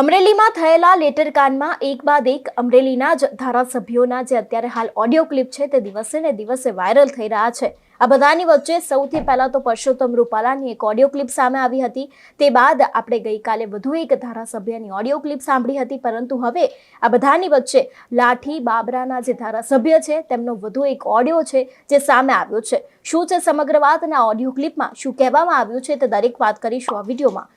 અમરેલીમાં થયેલા લેટરકાંડમાં એક બાદ એક અમરેલીના જ ધારાસભ્યોના જે અત્યારે હાલ ઓડિયો ક્લિપ છે તે દિવસે ને દિવસે વાયરલ થઈ રહ્યા છે. આ બધાની વચ્ચે સૌથી પહેલાં તો પરસોત્તમ રૂપાલાની એક ઓડિયો ક્લિપ સામે આવી હતી. તે બાદ આપણે ગઈકાલે વધુ એક ધારાસભ્યની ઓડિયો ક્લિપ સાંભળી હતી, પરંતુ હવે આ બધાની વચ્ચે લાઠી બાબરાના જે ધારાસભ્ય છે તેમનો વધુ એક ઓડિયો છે જે સામે આવ્યો છે. શું છે સમગ્ર વાત અને ઓડિયો ક્લિપમાં શું કહેવામાં આવ્યું છે તે દરેક વાત કરીશું આ વિડીયોમાં.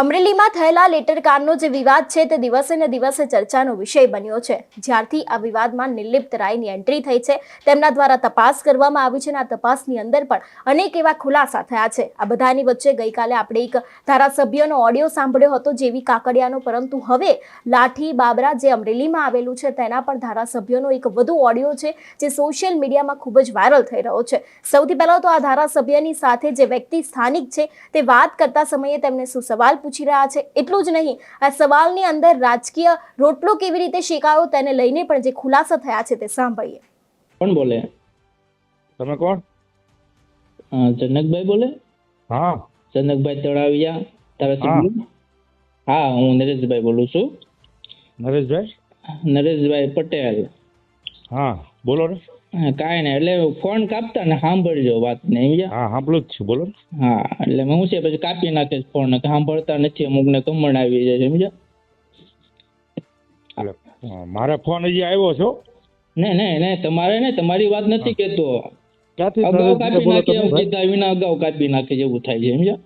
અમરેલીમાં થયેલા લેટરકાંડનો જે વિવાદ છે તે દિવસે ને દિવસે ચર્ચાનો વિષય બન્યો છે. જ્યારથી આ વિવાદમાં નિર્લિપ્ત રાયની એન્ટ્રી થઈ છે. તેમના દ્વારા તપાસ કરવામાં આવી છે અને આ તપાસની અંદર પણ અનેક એવા ખુલાસા થયા છે. આ બધાની વચ્ચે ગઈકાલે આપણે એક ધારાસભ્યનો ઓડિયો સાંભળ્યો હતો જેવી કાકડિયાનો. પરંતુ હવે લાઠી બાબરા જે અમરેલીમાં આવેલું છે તેના પણ ધારાસભ્યોનો એક વધુ ઓડિયો છે જે સોશિયલ મીડિયામાં ખૂબ જ વાયરલ થઈ રહ્યો છે. સૌથી પહેલાં તો આ ધારાસભ્યની સાથે જે વ્યક્તિ સ્થાનિક છે તે વાત કરતા સમયે તેમને શું સવાલ પૂછી રહ્યા છે. એટલું જ નહીં આ સવાલની અંદર રાજકીય રોટલો કેવી રીતે શેકાયો તેને લઈને પણ જે ખુલાસા થયા છે તે સાંભળીએ. કોણ બોલે? તમે કોણ? હા, જનકભાઈ બોલે? હા. જનકભાઈ તળાવિયા તારા હા. હું નરેશભાઈ બોલું છું. નરેશભાઈ? નરેશભાઈ પટેલ. હા બોલો ને. કાંઈ નહીં એટલે ફોન કાપતા ને સાંભળજો વાત ને હા સાંભળું જ છું બોલો હા એટલે હું છે પછી કાપી નાખે છે ફોન સાંભળતા નથી અમુક ને કમણ આવી જાય સમજ્યા મારા ફોન હજી આવ્યો છો? નહીં નહીં નહીં તમારે ને તમારી વાત નથી કેતો. અગાઉ કાપી નાખે એમ કીધા વિના અગાઉ કાપી નાખે જેવું થાય છે સમજ્યા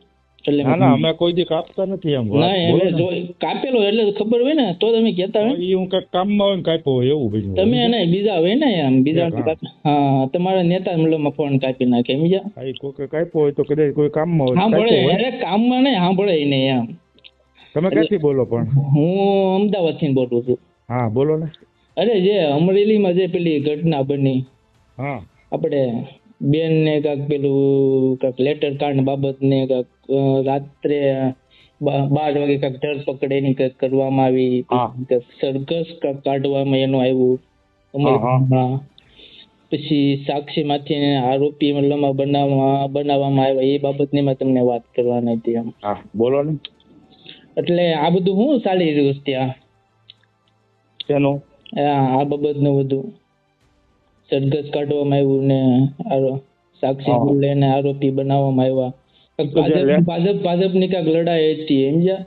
એટલે ના ના અમે કોઈ દી કાપતા નથી એમ ના. જો કાપેલો એટલે ખબર હોય ને તો તમે કહેતા હોય ઈ હું કંઈક કામમાં હોય કાપ્યો હોય એવું બીજું તમે એને બીજા હોય ને એમ બીજા હા. તમારા નેતા મતલબમાં ફોન કાપી નાખે એમ જા. કોઈ કાપ્યો હોય તો કદાચ કોઈ કામમાં હોય હા સાંભળે. અરે કામમાં નહીં સાંભળે નહીં એમ. તમે ક્યાંથી બોલો પણ? હું અમદાવાદથી બોલું છું. હા બોલો ને. અરે જે અમરેલીમાં જે પેલી ઘટના બની હા. આપણે બેન ને કાંક પેલું કાંક લેટર કાર્ડ બાબત ને કાંક રાત્રે બાર વાગે કાંક ધરપકડ એની કાંક કરવામાં આવી. હા. કાંક સરઘસ કાંક કાઢવામાં એનું આવ્યું. પછી સાક્ષી માંથી આરોપી મતલબમાં બનાવવા બનાવવામાં આવ્યા. એ બાબતની મેં તમને વાત કરવાની હતી એમ. બોલો ને. એટલે આ બધું શું ચાલી રહ્યું છે ત્યાં? આ આ બાબતનું બધું. સરઘસ કાઢવામાં આવ્યું ને સાક્ષી હા. બોલે ને આરોપી બનાવવામાં આવ્યા. ભાજપ ભાજપ ભાજપની કાંઈક લડાઈ હતી સમજ્યા.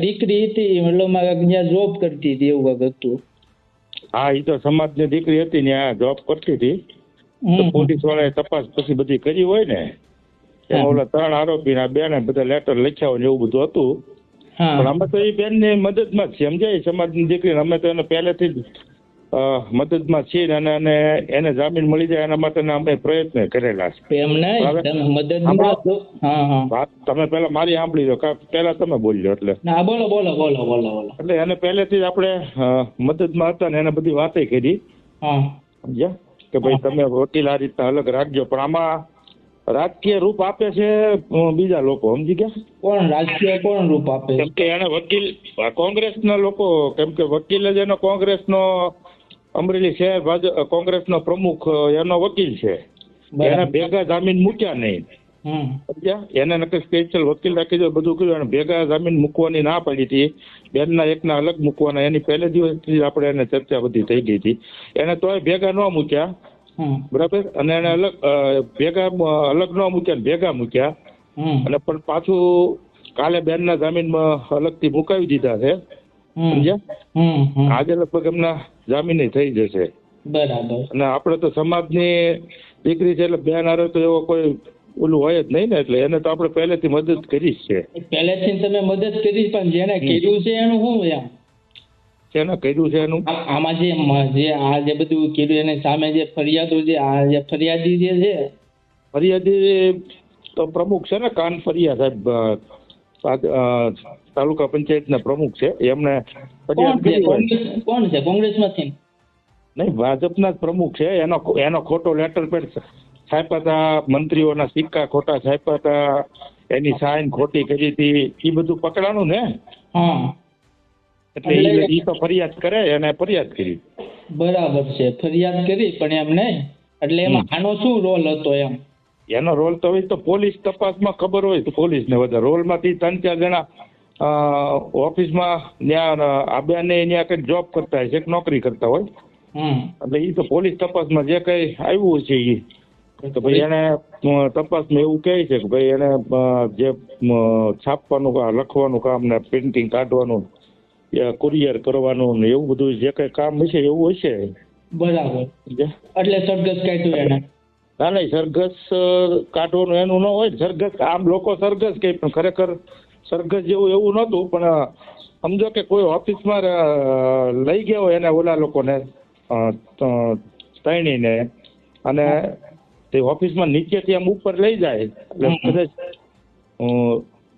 દીકરી હતી મતલબ જોબ કરતી હતી એવું કાંઈક હતું. હા એ તો સમાજની દીકરી હતી ને આ જોબ કરતી હતી. પોલીસ વાળાએ તપાસ પછી બધી કરી હોય ને એમાં ઓલા ત્રણ આરોપી ના બેને બધા લેટર લખ્યા હોય ને એવું બધું હતું. પણ અમે તો એ બેનની મદદમાં જ સમજાય સમાજની દીકરી અમે તો એને પહેલેથી જ મદદમાં છે અને અને એને જામીન મળી જાય એના માટેના અમે પ્રયત્ન કરેલા છે. એમ નહીં? તમે પહેલા મારી સાંભળી લો પહેલા તમે બોલજો એટલે. ના બોલો બોલો બોલો બોલો બોલો. એટલે એને પહેલેથી જ આપણે મદદમાં હતા ને એને બધી વાતે કરી. સમજ્યા? કે ભાઈ તમે વકીલ આ રીતના અલગ રાખજો પણ આમાં રાજકીય રૂપ આપે છે બીજા લોકો સમજી ગયા? કોણ રાજકીય કોણ રૂપ આપે? કેમ કે એને વકીલ કોંગ્રેસ કોંગ્રેસના લોકો કેમ કે વકીલ જ એનો કોંગ્રેસનો અમરેલી શહેર ભાજપ કોંગ્રેસનો પ્રમુખ એનો વકીલ છે. એને ભેગા જામીન મૂક્યા નહીં. એને નકર સ્પેશિયલ વકીલ રાખી દો બધું કર્યું અને ભેગા જામીન મૂકવાની ના પડી હતી. બેનના એકના અલગ મૂકવાના એની પહેલે દિવસથી આપણે એને ચર્ચા બધી થઈ ગઈ હતી. એને તોય ભેગા ન મૂક્યા. બરાબર? અને એને અલગ ભેગા અલગ ન મૂક્યા ભેગા મૂક્યા. અને પણ પાછું કાલે બેનના જામીનમાં અલગથી મુકાવી દીધા છે. સમજ્યા? આજે લગભગ એમના જામીન થઈ જશે. બરાબર. અને આપણે તો સમાજની દીકરી છે એટલે બેન હારે તો એવો કોઈ ઓલું હોય જ નહીં ને એટલે એને તો આપણે પહેલેથી મદદ કરી જ છે. પહેલેથી તમે મદદ કરી પણ જેને કીધું છે એનું શું એમ? શેને કર્યું છે એનું? આમાં જે જે આ જે બધું કીધું એને સામે જે ફરિયાદો જે આ જે ફરિયાદી જે છે ફરિયાદી તો પ્રમુખ છે ને કાન ફરિયા સાહેબ તાલુકા પંચાયતના પ્રમુખ છે. એમને કોણ છે? કોંગ્રેસમાંથી? નહીં ભાજપના જ પ્રમુખ છે. એનો એનો ખોટો લેટર પેડ છાપ્યા હતા. મંત્રીઓના સિક્કા ખોટા છાપ્યા હતા. એની સાઇન ખોટી કરી હતી. એ બધું પકડાનું ને? એટલે એ તો ફરિયાદ કરે એને ફરિયાદ કરી. બરાબર છે. ફરિયાદ કરી પણ એમ નહીં. એટલે એમાં આનો શું રોલ હતો એમ? એનો રોલ તો હોય તો પોલીસ તપાસમાં ખબર હોય તો પોલીસને વધારે. રોલમાંથી ત્રણ ચાર જણા ઓફિસમાં ત્યાં આબ્યાને ત્યાં કંઈક જોબ કરતા હોય છે નોકરી કરતા હોય. એટલે એ તો પોલીસ તપાસમાં જે કંઈ આવ્યું છે એ તો ભાઈ એને તપાસમાં એવું કહે છે કે ભાઈ એને જે છાપવાનું કામ લખવાનું કામ ને પ્રિન્ટિંગ કાઢવાનું કુરિયર કરવાનું ને એવું બધું જે કંઈ કામ હશે એવું હશે. બરાબર. એટલે સરઘસ કાઢ્યું એને. ના નહીં સરઘસ કાઢવાનું એનું ન હોય સરઘસ આમ લોકો સરઘસ કે પણ ખરેખર સરઘસ જેવું એવું નહોતું પણ સમજો કે કોઈ ઓફિસમાં લઈ ગયા હોય એને ઓલા લોકોને તણીને અને તે ઓફિસમાં નીચેથી આમ ઉપર લઈ જાય એટલે. કદાચ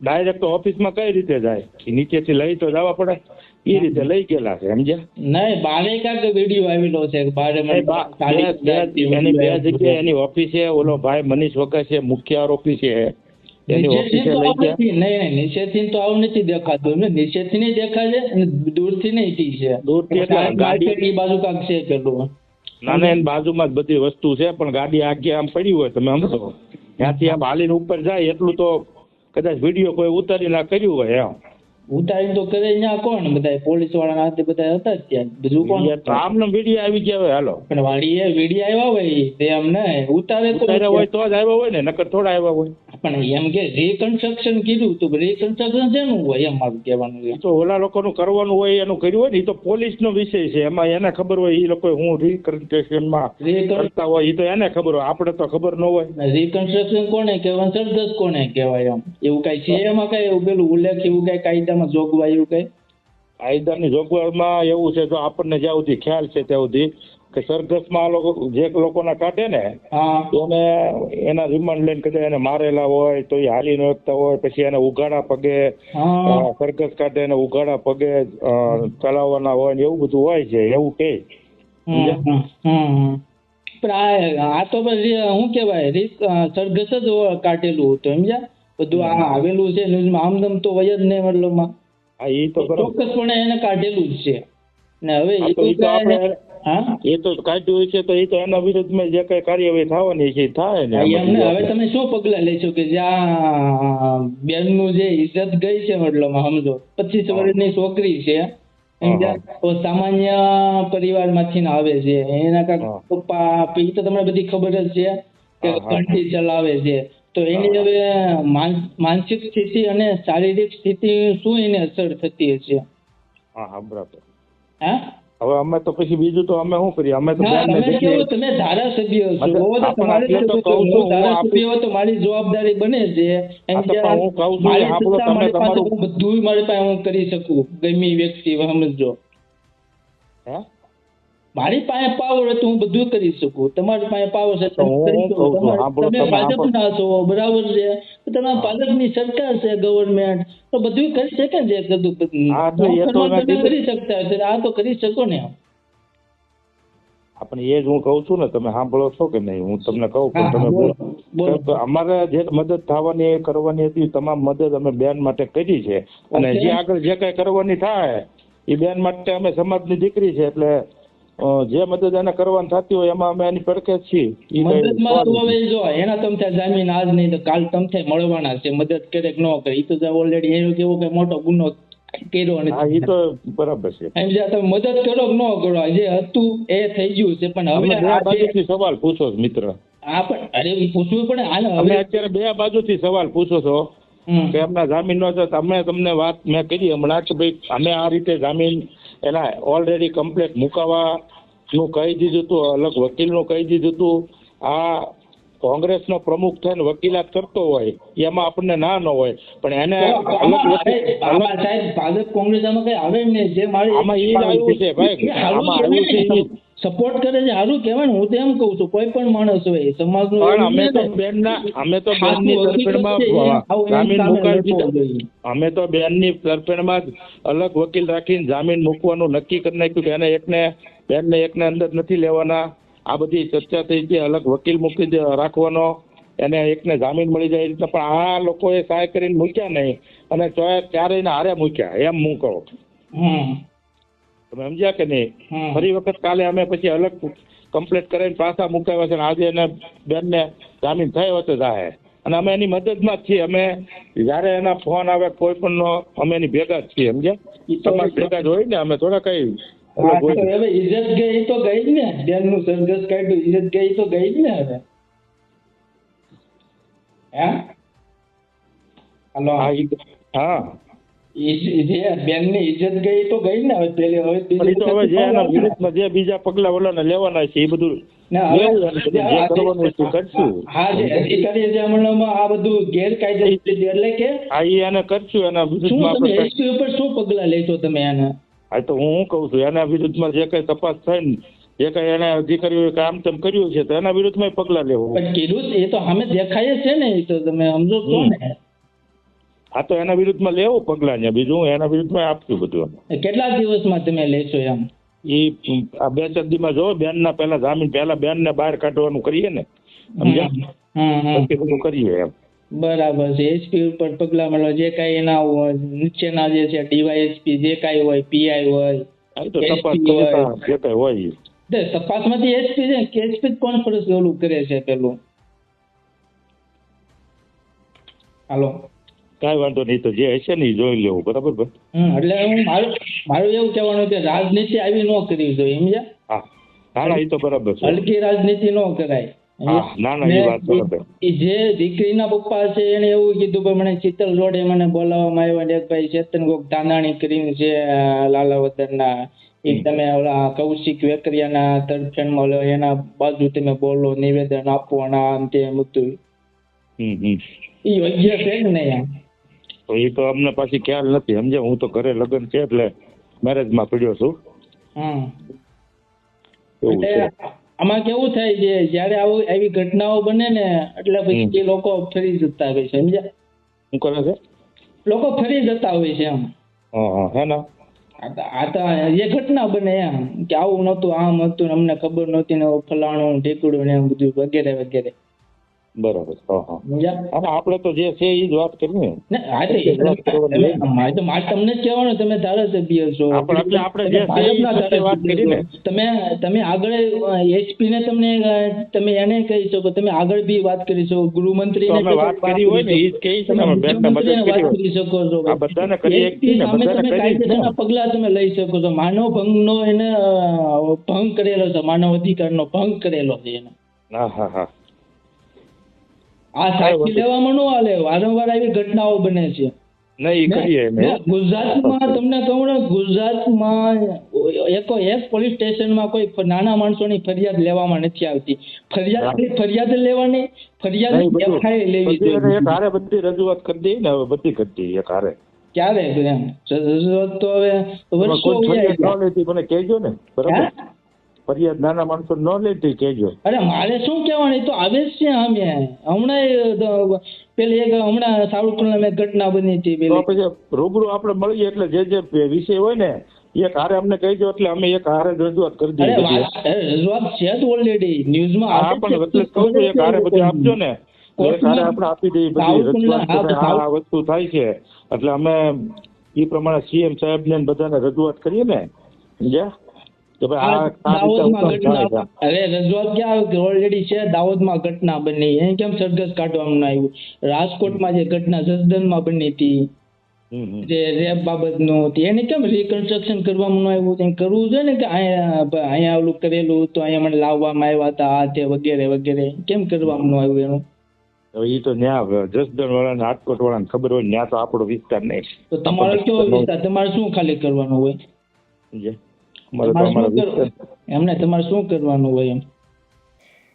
ડાયરેક્ટ ઓફિસમાં કઈ રીતે જાય નીચેથી લઈ તો જવા પડે એ રીતે લઈ ગયેલા છે સમજ્યા? નહીં બારે ક્યાંક વીડિયો આવેલો છે બારે એની બે જગ્યાએ એની ઓફિસે ઓલો ભાઈ મનીષ વગર છે મુખ્ય આરોપી છે. એની ઓફિસે લઈ ગયા. નહીં નહીં નીચેથી તો આવું નથી દેખાતું. એમને નીચેથી નહીં દેખાય છે દૂરથી નહીં છે. દૂરથી એટલે ગાડી- બાજુ કાંક છે પેલું. નાના એની બાજુમાં જ બધી વસ્તુ છે પણ ગાડી આગે આમ પડી હોય તમે સમજો. ત્યાંથી આમ હાલીને ઉપર જાય એટલું તો કદાચ વીડિયો કોઈ ઉતારી ના કર્યું હોય એમ. ઉતારી તો કરે ત્યાં કોણ? બધા પોલીસવાળા હાથે બધા હતા ત્યાં. બીજું કોણ? આમનો વીડિયો આવી ગયા હોય હાલો. પણ વાળી એ વીડિયો આવ્યા હોય તે એમ ને ઉતારે તો હોય તો જ આવ્યા હોય ને નકર થોડા આવ્યા હોય. પણ એમ કે રીકન્સ્ટ્રક્શન કીધું તો રીકન્સ્ટ્રક્શન શેનું હોય એમ મારું કહેવાનું છે. તો ઓલા લોકોનું કરવાનું હોય એનું કર્યું હોય ને એ તો પોલીસનો વિષય છે. એમાં એને ખબર હોય એ લોકો હું રિકન્સ્ટ્રક્શનમાં કરતા હોય એ તો એને ખબર હોય. આપણે તો ખબર ન હોય. રીકન્સ્ટ્રક્શન કોને કહેવાય? સરદસ કોને કહેવાય એમ? એવું કઈ છે એમાં કઈ? એવું પેલું ઉલ્લેખ એવું કઈ કાયદામાં જોગવાઈ એવું કઈ? કાયદાની જોગવાઈમાં એવું છે જો આપણને જ્યાં સુધી ખ્યાલ છે ત્યાં સુધી કે સરઘસમાં લોકો જે લોકોના કાઢે ને એને એના રિમાન્ડ લઈને કદાચ એને મારેલા હોય તો એ હાલી ન શકતા હોય પછી એને ઉઘાડા પગે સરઘસ કાઢે એને ઉઘાડા પગે ચલાવવાના હોય એવું બધું હોય છે એવું કે. પણ આ તો પછી શું કેવાય સરઘસ જ કાઢેલું હતું સમજ્યા? બધું આ આવેલું છે ન્યૂઝમાં આમદમ તો હોય જ નહીં મતલબમાં. હા એ તો ચોક્કસપણે એને કાઢેલું જ છે. ને હવે એ તો આપણે- હા? એ તો કાઢ્યું છે તો એ તો એના વિરુદ્ધમાં જે કઈ કાર્યવાહી થવાની છે થાય ને એમને હવે તમે શું પગલા લેશો કે જ્યાં બેનનું જે ઇજ્જત ગઈ છે મતલબ સમજો? પચીસ વર્ષની છોકરી છે સામાન્ય પરિવારમાંથી માંથી આવે છે. એના કાંક પપ્પા ઈ તો તમને બધી ખબર જ છે કે. કંઠી ચલાવે છે. તો એની હવે માનસિક સ્થિતિ અને શારીરિક સ્થિતિ શું એને અસર થતી હશે? હા હા બરાબર. હા? હવે અમે તો પછી બીજું તો અમે શું કરીએ? અમે તો તમે ધારાસભ્ય છો. ધારાસભ્ય તો મારી જવાબદારી બને છે. એમ કે હું કહું છું, તમે તમારું- બધું મારી પાસે હું કરી શકું ગમી વ્યક્તિ સમજો હે? મારી પાસે પાવર હોય હું બધું કરી શકું. તમારી પાસે પાવર છે તમે છું, ભાજપના છો બરાબર છે. તમે ભાજપની સરકાર છે ગવર્મેન્ટ તો બધું કરી શકે ને બધું? તમે કરી શકતા હોય આ તો કરી શકો ને આપણે એ જ હું કહું છું ને તમે સાંભળો છો કે નહીં? હું તમને કહું પણ તમે બોલો. અમારે જે મદદ થવાની એ કરવાની હતી તમામ મદદ અમે બેન માટે કરી છે. અને જે આગળ જે કઈ કરવાની થાય એ બેન માટે અમે સમાજની દીકરી છે એટલે જે મદદ એને કરવાની થતી હોય એમાં અમે એની પડખે છીએ. મદદમાં હવે જો એના તમથે જામીન આજ નહીં તો કાલ તમથે મળવાના છે. મદદ કરે કે ન કરે એ તો ઓલરેડી એનો કેવો કે મોટો ગુનો કર્યો હા એ તો બરાબર છે. એમ જ્યાં તમે મદદ કરો કે ન કરો જે હતું એ થઈ ગયું છે. પણ હવે આ બાજુથી સવાલ પૂછો મિત્ર. હા પણ અરે પૂછવું પડે. હાલ હવે અત્યારે બે બાજુથી સવાલ પૂછો છો કે એમના જામીન નો તમને વાત મેં કરી હમણાં કે ભાઈ અમે આ રીતે જામીન એના ઓલરેડી કમ્પ્લેટ મુકાવાનું કહી દીધું હતું અલગ વકીલનું કહી દીધું હતું આ કોંગ્રેસનો પ્રમુખ થઈને વકીલાત કરતો હોય એમાં આપણને ના ન હોય પણ એને અલગ સાહેબ ભાજપ કોંગ્રેસ આમાં કઈ આવે નહીં જે મારી આમાં એ આવ્યું છે ભાઈ. આમાં આવ્યું છે. સપોર્ટ કરે છે. સારું કહેવાય હું તો એમ કહું છું કોઈ પણ માણસ હોય સમાજનું અમે તો ને. બેનના અમે તો બેનની તરફેણમાં. અમે તો બેનની અલગ વકીલ રાખીને જામીન મૂકવાનું નક્કી કરી નાખ્યું કે એને એકને બેનને એકને અંદર નથી લેવાના. આ બધી ચર્ચા થઈ છે. અલગ વકીલ મૂકી રાખવાનો. એને એકને જામીન મળી જાય એ રીતના. પણ આ લોકોએ સહાય કરીને મૂક્યા નહીં. અને ચોય ક્યારેય હારે મૂક્યા. એમ હું કહું. તમે સમજ્યા કે નહીં? ફરી વખત કાલે અમે પછી અલગ કમ્પ્લેટ કરીને પાછા મુકાવ્યા છે આજે એને બેનને જામીન થયો હતો જાહે. અને અમે એની મદદમાં જ છીએ. અમે જ્યારે એના ફોન આવે કોઈ પણ નો અમે એની ભેગા જ છીએ સમજ્યા? તમારે ભેગા જ હોય ને અમે થોડા કઈ ઇજ્જત ગઈ તો ગઈ જ ને? બેનનું સંઘર્ષ કાઢ્યું ઇજ્જત ગઈ તો ગઈ જ ને હવે? હે? હાલો? હા. જે બેનની ઇજ્જત ગઈ તો ગઈ ને હવે પેલી હવે પણ તો હવે જે એના બીજું વિરુદ્ધમાં જે બીજા પગલા ઓલાને લેવાના છે એ બધું જે કરવાનું હોય તે કરશું. હા જે અધિકારી જે હમણાંમાં આ બધું ગેરકાયદે એટલે કે હા ઈ એના શું આપણે શું પગલા લેશો તમે આના? હા તો હું શું કહું છું એના વિરુદ્ધમાં જે કઈ તપાસ થાય ને જે કઈ એને અધિકારીઓ કામ તેમ કર્યું છે તો એના વિરુદ્ધમાં પગલા લેવું. કીધું એ તો અમે દેખાય છે ને એ તો તમે સમજો છો ને. હા તો એના વિરુદ્ધમાં લેવું પગલા ને બીજું હું એના વિરુદ્ધમાં આપશું બધું. કેટલા દિવસમાં તમે લેશો એમ? એ આ બે ચાર દીમાં જો બેન ના પહેલા જામીન પહેલા બેન ને બહાર કાઢવાનું કરીએ ને સમજ્યા પછી બધું કરીએ એમ. બરાબર છે. એસપી ઉપર પગલા મળો જે કાંઈ એના હોય નીચેના જે છે ડીવાયએસપી જે કાંઈ હોય પીઆઈ હોય આ તો તપાસ હોય. કરતા જે કઈ હોય તપાસમાંથી એસપી છે કે એસપી જ ઓલું કરે છે પેલું? હાલો. કાંઈ વાંધો નહીં તો જે હશે ને એ જોઈ લેવું. બરાબર ભાઈ? એટલે હું મારું મારું એવું કહેવાનું કે રાજનીતિ આવી ન કરવી જોઈએ સમજ્યા? હા. ના ના ઈ તો બરાબર છે. હલકી રાજનીતિ ન કરાય. ના, ના, એ વાત બરાબર. જે દીકરીના પપ્પા છે એને એવું કીધું કે મને શીતલ રોડે મને બોલાવવામાં આવ્યા એક ભાઈ ચેતન ગોક ધાનાણી કરીને છે લાલાવદરના. એ તમે ઓલા કૌશિક વેકરિયાના તરફેણમાં ઓલો એના બાજુ તમે બોલો નિવેદન આપો અને આમ તેમ હમ હમ. યોગ્ય છે કે નહીં? તો એ તો અમને પાછી ખ્યાલ નથી સમજે હું તો ઘરે લગ્ન છે એટલે મેરેજમાં પડ્યો છું. એવું આમાં કેવું થાય છે જયારે આવું આવી ઘટનાઓ બને ને એટલે પછી એ લોકો ફરી જતા હોય છે સમજ્યા? શું કરે છે? લોકો ફરી જતા હોય છે એમ. હા ને? આ તો- એ ઘટના બને એમ કે આવું નહોતું આમ હતું અમને ખબર નહોતી ને ફલાણું ઢેકડું ને એમ બધું વગેરે વગેરે. બરાબર. હા હા. સમજ્યા અને આપણે તો જે છે એ જ વાત કરી ને. મારે તો મારે તમને જ કહેવાનું તમે ધારાસભ્ય છો. તમે. તમે આગળ એચપી ને તમને તમે એને કહી શકો તમે આગળ બી વાત કરી શકો ગૃહમંત્રી ને વાત કરી હોય ને જ કહી ને વાત કરી શકો છો. બધાને કરી ને કાયદેસરના પગલા તમે લઈ શકો છો. માનવ ભંગનો એને ભંગ કરેલો છે માનવ અધિકારનો ભંગ કરેલો છે એને. હા હા હા. આ સાચી લેવામાં ન હાલે વારંવાર આવી ઘટનાઓ બને છે. નહીં કરીએ ગુજરાતમાં તમને કહું ને ગુજરાતમાં એક એક પોલીસ સ્ટેશનમાં કોઈ નાના માણસોની ફરિયાદ લેવામાં નથી આવતી. ફરિયાદ ફરિયાદ લેવાની ફરિયાદ એફઆઈઆર લેવી જોઈએ હારે બધી રજૂઆત કરી દઈએ ને હવે બધી કરી દઈએ એક હારે. ક્યારે? એમ રજૂઆત તો હવે વર્ષો મને કહેજો ને. બરાબર? ફરિયાદ નાના માણસો ન લેતી કેજો અરે મારે શું કહેવાનું? તો આવે જ છે અમે હમણાં પેલી એક હમણાં સાવરકુંડલા એક ઘટના બની હતી પેલી. પછી રૂબરૂ આપણે મળીએ એટલે જે જે વિષય હોય ને એક હારે અમને કહેજો એટલે અમે એક હારે રજૂઆત કરી દઈએ. રજૂઆત છે જ ઓલરેડી ન્યૂઝમાં હા પણ એટલે કહું છું એક હારે બધી આપજો ને. એક હારે આપણે આપી દઈએ બધી રજૂઆત આ વસ્તુ થાય છે. એટલે અમે એ પ્રમાણે સીએમ સાહેબ ને બધાને રજૂઆત કરીએ ને. સમજ્યા? કે ભાઈ દાહોદમાં ઘટના અરે રજૂઆત ક્યાં ઓલરેડી છે દાહોદમાં ઘટના બની. એ કેમ સરઘસ કાઢવામાં આવ્યું? રાજકોટમાં જે ઘટના જસદણમાં બની હતી. જે રેપ બાબતનું હતી એને કેમ રિકન્સ્ટ્રક્શન કરવામાં ન આવ્યું? કંઈ કરવું છે ને કે અહીંયા અહીંયા ઓલું કરેલું તો અહીંયા મને લાવવામાં આવ્યા હતા આ તે વગેરે વગેરે. કેમ કરવામાં ન આવ્યું એનું? હવે ઈ તો ન્યા જસદણ વાળા રાજકોટ વાળાને ખબર હોય ન્યા તો આપણો વિસ્તાર નહીં. તો તમારો કેવો વિસ્તાર તમારે શું ખાલી કરવાનું હોય? એમને તમારે શું કરવાનું હોય એમ?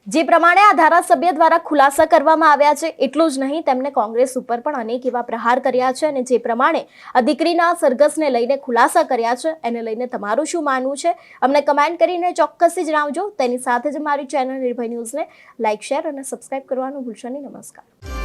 જે પ્રમાણે આ ધારાસભ્ય દ્વારા ખુલાસા કરવામાં આવ્યા છે એટલું જ નહીં તેમણે કોંગ્રેસ ઉપર પણ અનેક એવા પ્રહાર કર્યા છે અને જે પ્રમાણે આ દીકરીના સરઘસને લઈને ખુલાસા કર્યા છે એને લઈને તમારું શું માનવું છે? અમને કમેન્ટ કરીને ચોક્કસથી જણાવજો. તેની સાથે જ મારી ચેનલ નિર્ભય ન્યૂઝને લાઇક શેર અને સબસ્ક્રાઇબ કરવાનું ભૂલશો નહીં. નમસ્કાર.